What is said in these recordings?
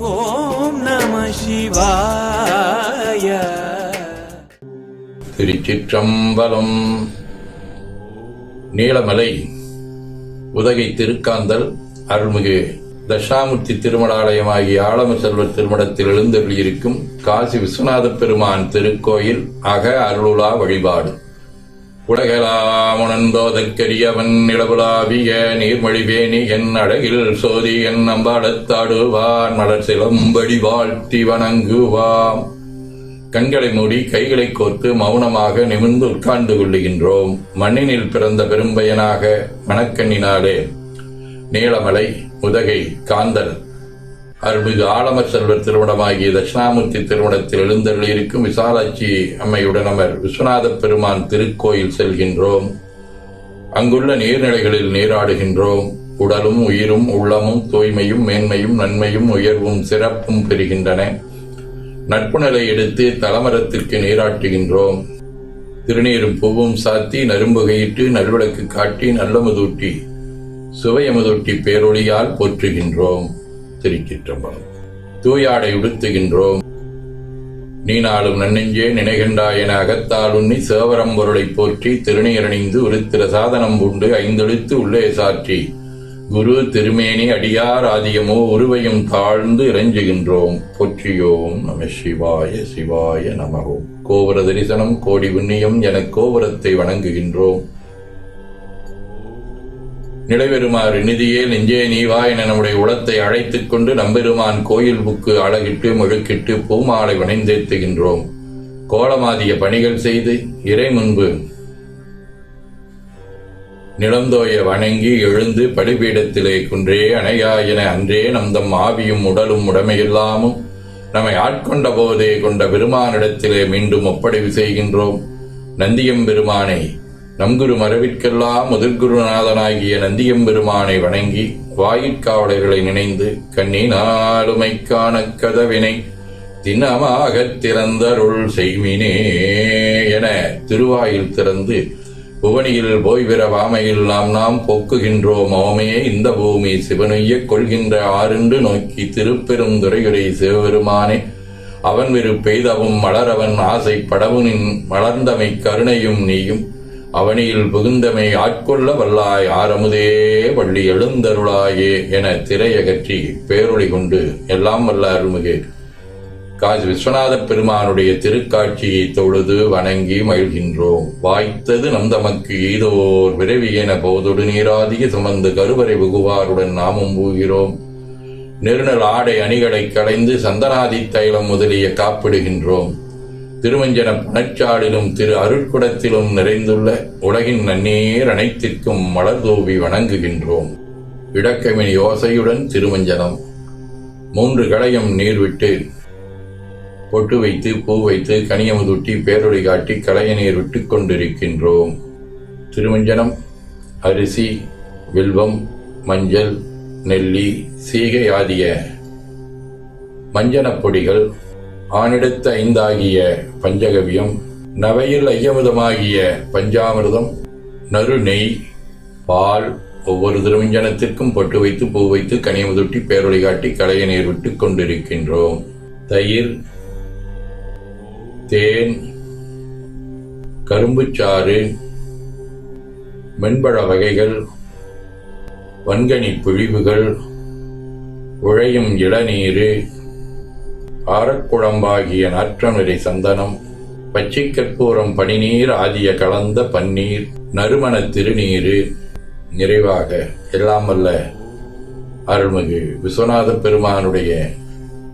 ஓம் நம சிவாய. திருச்சிற்றம்பலம். நீலமலை உதகை திருக்காந்தல் அருள்மிகு தட்சாமூர்த்தி திருமணாலயமாகிய ஆலம செல்வர் திருமணத்தில் எழுந்தருளியிருக்கும் காசி விஸ்வநாத பெருமான் திருக்கோயில் அக அருளுலா வழிபாடு. உலகலாமுணந்தோதற்கரியவன் நிலவுலாவிய நீர்மொழிவேணி என் அழகில் சோதி என் அம்பாடத்தாடுவான் மலர் சிலம்படி வாழ்த்தி வணங்குவாம். கண்களை மூடி கைகளை கோர்த்து மௌனமாக நிமிர்ந்து உட்கார்ந்து கொள்ளுகின்றோம். மண்ணினில் பிறந்த பெரும்பயனாக மணக்கண்ணினாலே. நீலமலை உதகை காந்தல் அருள்மிகு ஆலம செல்வர் திருமணமாகிய தட்சிணாமூர்த்தி திருமணத்தில் எழுந்தருளியிருக்கும் விசாலாட்சி அம்மையுடன் அமர் விஸ்வநாத பெருமான் திருக்கோயில் செல்கின்றோம். அங்குள்ள நீர்நிலைகளில் நீராடுகின்றோம். உடலும் உயிரும் உள்ளமும் தூய்மையும் மேன்மையும் நன்மையும் உயர்வும் சிறப்பும் பெறுகின்றன. நட்பு நிலை எடுத்து தலமரத்திற்கு நீராட்டுகின்றோம். திருநீரும் பூவும் சாத்தி நரும்புகையிட்டு நல்விளக்கு காட்டி நல்லமுதூட்டி சுவையமுதூட்டி பேரொழியால் போற்றுகின்றோம். திருச்சிற்றம்பலம் தூயாடை உடுத்துகின்றோம். நீ நாளும் நன்னெஞ்சே நினைகின்றாய் என அகத்தால் உண்ணி சேவரம் பொருளை போற்றி திருநீரணிந்து உருத்திர சாதனம் உண்டு ஐந்தெழுத்து உள்ளே சாற்றி. குரு திருமேனி அடியார் ஆதியமோ உருவையும் தாழ்ந்து இறைஞ்சுகின்றோம். போற்றியோம் நம சிவாய சிவாய நமகோம் கோபுர தரிசனம் கோடி புண்ணியம் என கோபுரத்தை வணங்குகின்றோம். நிலைபெறுமாறு நிதியே நெஞ்சே நீவா என நம்முடைய உளத்தை அழைத்துக் கொண்டு நம்பெருமான் கோயில் புக்கு அழகிட்டு முழுக்கிட்டு பூமாலை வணைந்தேத்துகின்றோம். கோலமாதிய பணிகள் செய்து இறை முன்பு நிலந்தோய வணங்கி எழுந்து பலிபீடத்திலே குன்றே அணையா என அன்றே நம்தம் ஆவியும் உடலும் உடமையில்லாமும் நம்மை ஆட்கொண்ட போதே கொண்ட பெருமானிடத்திலே மீண்டும் ஒப்படைவு செய்கின்றோம். நந்தியம் பெருமானை நம்குரு மரபிற்கெல்லாம் முதற்குருநாதனாகிய நந்தியம் பெருமானை வணங்கி வாயிற்காவலர்களை நினைந்து கண்ணினாலுமைக்கான கதவினை தினமாகத் திறந்தருள் செய்மினே என திருவாயில் திறந்து புவனியில் போய்விர வாமையில் நாம் நாம் போக்குகின்றோம் ஓமே இந்த பூமி சிவனுய்யக் கொள்கின்ற ஆறுண்டு நோக்கி திருப்பெருந்துரையுரை சிவபெருமானே. அவன் விரு பெய்தவும் மலரவன் ஆசை படவுனின் மலர்ந்தமை கருணையும் நீயும் அவனியில் புகுந்தமை ஆட்கொள்ள வல்லாய் ஆரமுதே வள்ளி எழுந்தருளாயே என திரையகற்றி பேரொளி கொண்டு எல்லாம் வல்ல அருள்மிகு. காசி விஸ்வநாத பெருமானுடைய திருக்காட்சியை தொழுது வணங்கி மகிழ்கின்றோம். வாய்த்தது நம் தமக்கு ஈதோர் என போதொடு நீராதிய சுமந்து கருவறை புகுவாருடன் நாமும் பூகிறோம். நெருநல் ஆடை அணிகளை களைந்து சந்தனாதி தைலம் முதலிய காப்பிடுகின்றோம். திருவஞ்சன பணச்சாலிலும் திரு அருட்குடத்திலும் நிறைந்துள்ள உலகின் நன்னீர் அனைத்திற்கும் மலர் தூவி வணங்குகின்றோம். இடக்கமின் யோசையுடன் திருமஞ்சனம் மூன்று களையும் நீர் விட்டு பொட்டு வைத்து பூ வைத்து கனியமுதுட்டி பேரொழி காட்டி களைய நீர் விட்டு கொண்டிருக்கின்றோம். திருமஞ்சனம் அரிசி வில்வம் மஞ்சள் நெல்லி சீகை ஆகிய மஞ்சனப் பொடிகள் ஆனிடத்த ஐந்தாகிய பஞ்சகவியம் நவையில் ஐயமுதமாகிய பஞ்சாமிர்தம் நறு நெய் பால் ஒவ்வொரு திருமஞ்சனத்திற்கும் பொட்டு வைத்து பூ வைத்து கனியமுதுட்டி பேரொழி காட்டி கலைய நீர் விட்டு கொண்டிருக்கின்றோம். தயிர் தேன் கரும்புச்சாறு மென்பழ வகைகள் வன்கனி பிழிவுகள் உழையும் இளநீரு ஆரக்குழம்பாகிய நாற்றநிறை சந்தனம் பச்சை கற்பூரம் பனிநீர் ஆதிய கலந்த பன்னீர் நறுமண திருநீரு நிறைவாக எல்லாம் அல்ல அருள்மிகு விஸ்வநாத பெருமானுடைய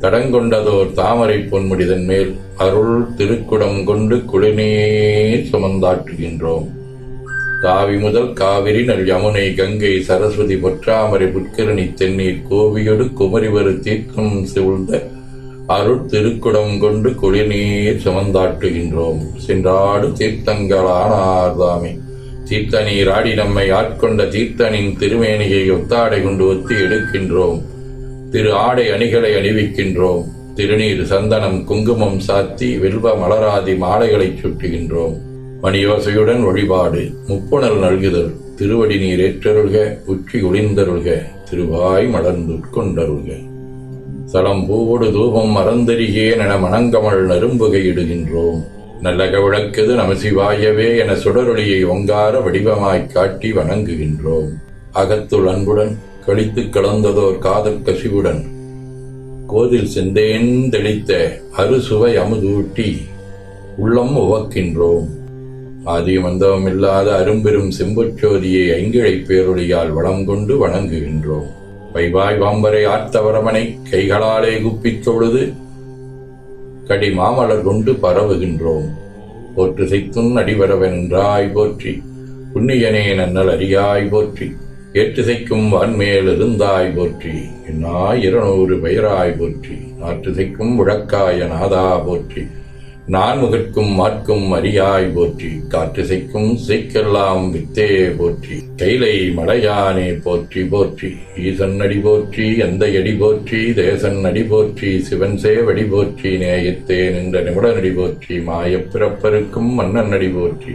தடங்கொண்டதோர் தாமரை பொன்முடிதன் மேல் அருள் திருக்குடம் கொண்டு குடிநீர் சுமந்தாற்றுகின்றோம். காவி முதல் காவிரி நல் யமுனை கங்கை சரஸ்வதி பொற்றாமரை புட்கரணி தென்னீர் கோவியொடு குமரிவரு தீர்க்கம் சூழ்ந்த அருள் திருக்குடம் கொண்டு குடிநீர் சுமந்தாட்டுகின்றோம். சென்றாடு தீர்த்தங்களானார்தாமே தீர்த்த நீராடி ஆடி நம்மை ஆட்கொண்ட தீர்த்தனின் திருமேனியை ஒத்தாடை கொண்டு ஒத்தி எடுக்கின்றோம். திரு ஆடை அணிகளை அணிவிக்கின்றோம். திருநீர் சந்தனம் குங்குமம் சாத்தி வில்வ மலராதி மாலைகளைச் சுட்டுகின்றோம். மணியோசையுடன் வழிபாடு முப்புணல் நல்குதல் திருவடி நீர் ஏற்றருள்க உச்சி ஒளிந்தருள்க திருவாய் மலர்ந்து உட்கொண்டருள்க சலம் பூவோடு தூபம் மறந்தறிகேன் என மணங்கமல் நரும்புகையிடுகின்றோம். நல்லக விளக்குது நமசிவாயவே என சுடரொளியை ஒங்கார வடிவமாய்க் காட்டி வணங்குகின்றோம். அகத்துள் அன்புடன் கழித்து கலந்ததோர் காதல் கசிவுடன் கோதில் செந்தேன் தெளித்த அறுசுவை அமுதூட்டி உள்ளம் உவக்கின்றோம். ஆதியும் அந்தமும் அரும்பெரும் செம்புச்சோதியை ஐங்கிழை பேரொழியால் வளம் கொண்டு வணங்குகின்றோம். வைவாய் வாம்பரை ஆர்த்தவரமனை கைகளாலே குப்பித் தொழுது கடி மாமலர் கொண்டு பரவுகின்றோம். போற்று செய்துன் அடிவரவென்றாய் போற்றி. புண்ணியனே நன்னல் அறியாய் போற்றி. ஏற்றுசைக்கும் வான்மேல் இருந்தாய் போற்றி. என்னாய் இருநூறு பெயராய் போற்றி. நாற்று செய்க்கும் முழக்காய நாதா போற்றி. நான் முகற்கும் மாற்கும் அரியாய் போற்றி காற்றுசைக்கும் சீக்கெல்லாம் வித்தே போற்றி கைலை மலையானே போற்றி போற்றி ஈசன் அடி போற்றி எந்த அடி போற்றி தேசன் அடி போற்றி சிவன் சேவடி போற்றி நேயத்தே நின்ற நிமிடனடி போற்றி மாயப்பிறப்பருக்கும் மன்னன் அடி போற்றி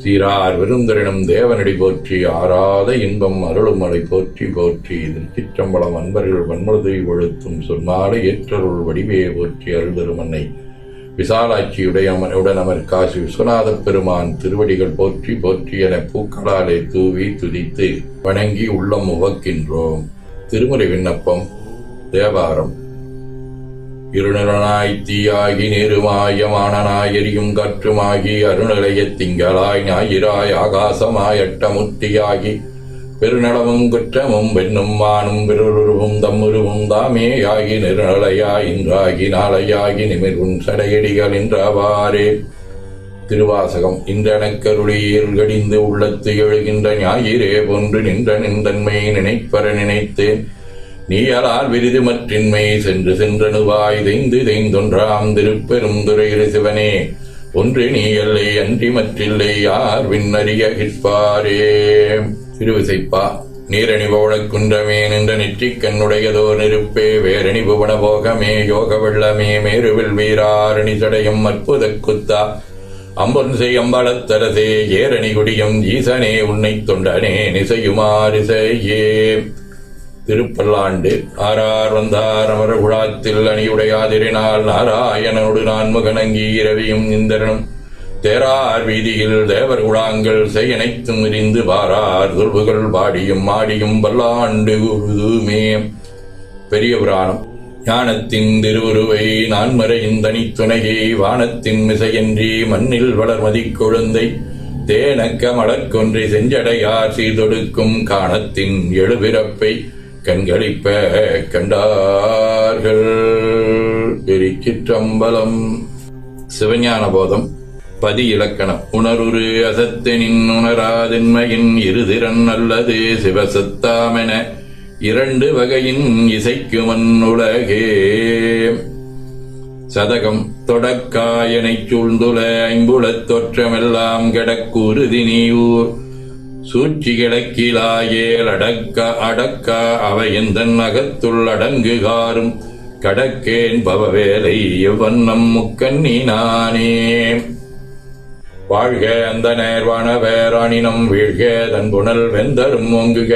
சீரார் விருந்தரிடம் தேவனடி போற்றி ஆறாத இன்பம் அருளுமலை போற்றி போற்றி திருச்சிற்றம்பலம் அன்பர்கள் வன்மருதை ஒழுத்தும் சொன்னாலே ஏற்றருள் வடிவே போற்றி அருள் விசாலாட்சி உடையவன் உடன் காசி விஸ்வநாத பெருமான் திருவடிகள் போற்றி போற்றி என பூக்களாலே தூவி துதித்து வணங்கி உள்ளம் உவக்கின்றோம். திருமுறை விண்ணப்பம் தேவாரம். இருநிலனாய் தீயாகி நெருமாயமானனாய் எரியும் கற்றுமாகி அருநிலையத் திங்களாய் ஞாயிறாய் ஆகாசமாய் அட்டமுத்தியாகி பெருநளவும் குற்றமும் வெண்ணும் மானும் பெருருவும் தம்முருவும் தாமேயாகி நெருநலையாய் இன்றாகி நாளையாகி நிமிர்வும் சடையடிகள் என்றவாறே திருவாசகம் இன்றனக்கருளியில் கடிந்து உள்ளத்து எழுகின்ற ஞாயிறே போன்று நின்ற நின்றன்மை நினைப்பற நினைத்தேன். நீயலால் விருது மற்றின்மை சென்று சென்றனுவாய் தெய்ந்து தெய்ந்தொன்றாம் திருப்பெருந்துரையிரு சிவனே. ஒன்று நீ எல்லை அன்றி மற்றில்லை யார் விண்ணறிய கிற்பாரே திருவிசைப்பா நீரணி குன்றமே நின்ற நெற்றிக் கண்ணுடையதோர் நெருப்பே வேரணி புவன போகமே யோக வெள்ளமே மேருவில் வீராரணி சடையும் அற்புத குத்தா. அம்பொன் செய்யம்பலத்தரசே ஏரணி குடியும் ஈசனே உன்னை தொண்டனே நிசையுமாரிசையே திருப்பல்லாண்டு ஆறார் வந்தார் அமர குழாத்தில் அணியுடையாதிரினால் நாராயணனோடு நான் முகனங்கி இரவியும் இந்திரனும் தேரார் வீதியில் தேவர் குழாங்கள் செய்யனைத்தும் இருந்து பாரார் துர்புகள் பாடியும் மாடியும் பல்லாண்டு குருதுமே பெரிய புராணம். ஞானத்தின் திருவுருவை நான்மறையின் தனித்துணையை வானத்தின் மிசையன்றி மண்ணில் வளர்மதி குழந்தை. தேனக்க மலர்கொன்றை செஞ்சடையார் சீதொடுக்கும் காணத்தின் எழுபிறப்பை கண்களிப்ப கண்டார்கள் எரிச்சிற்றம்பலம் சிவஞான போதம். பதி இலக்கணம் உணருரு அசத்தனின் உணராதின்மையின் இருதிறன் அல்லது சிவசத்தாமென இரண்டு வகையின் இசைக்குமன் உலகே. சதகம் தொடக்காயனைச் சூழ்ந்துல ஐம்புலத் தோற்றமெல்லாம் கிடக்குருதி நீயூர் சூழ்ச்சி கிடக்கிலாயேல் அடக்க அடக்க அவை எந்த நகத்துள் அடங்குகாரும் கடக்கேன் பவவேலை எவ்வண்ணம் முக்கண்ணி நானே வாழ்க அந்த நேர்வான வேராணினம் வீழ்க தன் புனல் வெந்தரும் ஓங்குக.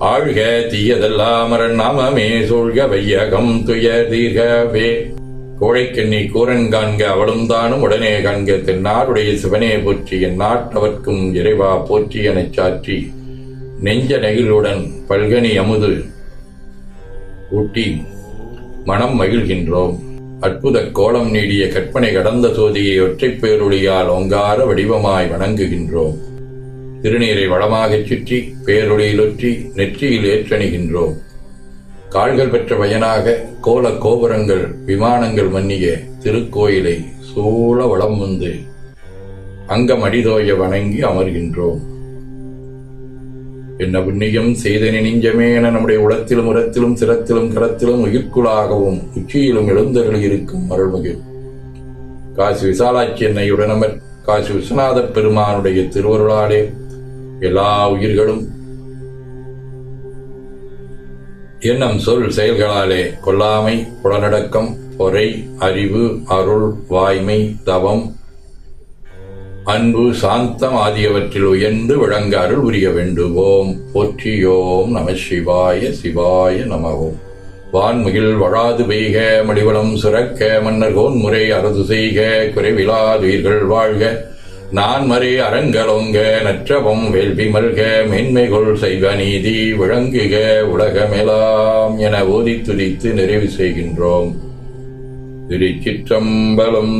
ஆழ்க தீயதெல்லாம் அரண் நாமமே சூழ்க வையகம் துயர் தீர்கவே. கோழைக்கெண்ணி கூரன் காண்க அவளும் தானும் உடனே காண்க தென்னாடுடைய சிவனே போற்றி என் நாட்டவர்க்கும் இறைவா போற்றி எனச் சாற்றி நெஞ்ச நெகிழுடன் பல்கனி அமுது ஊட்டி மனம் மகிழ்கின்றோம். அற்புத கோலம் நீடிய கற்பனை கடந்த சோதியை ஒற்றைப் பேருளியால் ஓங்கார வடிவமாய் வணங்குகின்றோம். திருநீரை வளமாகச் சுற்றி பேருளியிலொற்றி நெற்றியில் ஏற்றணிகின்றோம். கால்கள் பெற்ற பயனாக கோல கோபுரங்கள் விமானங்கள் மன்னிய திருக்கோயிலை சூழ வளம் வந்து அங்கம் அடிதோய வணங்கி அமர்கின்றோம். என்ன புண்ணியம் செய்தனி நெஞ்சமே என நம்முடைய உளத்திலும் உரத்திலும் சிரத்திலும் கரத்திலும் உயிர்க்குளாகவும் உச்சியிலும் எழுந்தர்கள் இருக்கும் அருள்மிகு. காசி விசாலாட்சி என்னையுடன் அமர் காசி விஸ்வநாத பெருமானுடைய திருவருளாலே எல்லா உயிர்களும் எண்ணம் சொல் செயல்களாலே கொல்லாமை புலனடக்கம் பொறை அறிவு அருள் வாய்மை தவம் அன்பு சாந்தம் ஆகியவற்றில் உயர்ந்து விளங்க அருள் புரிய வேண்டுவோம். போற்றியோம் நம சிவாய சிவாய நமவோம். வான்முகில் வழாது பெய்க மடிவளம் சுரக்க மன்னர் கோன்முறை அரசு செய்க குறைவிலாதுயிர்கள் வாழ்க. நான் மறி அறங்கலோங்க நற்றவம் வேள்வி மல்க மென்மைகொள் செய்வ நீதி விளங்குக உலகமெலாம் என ஓதி துதித்து நிறைவு செய்கின்றோம். திருச்சிற்றம்பலம்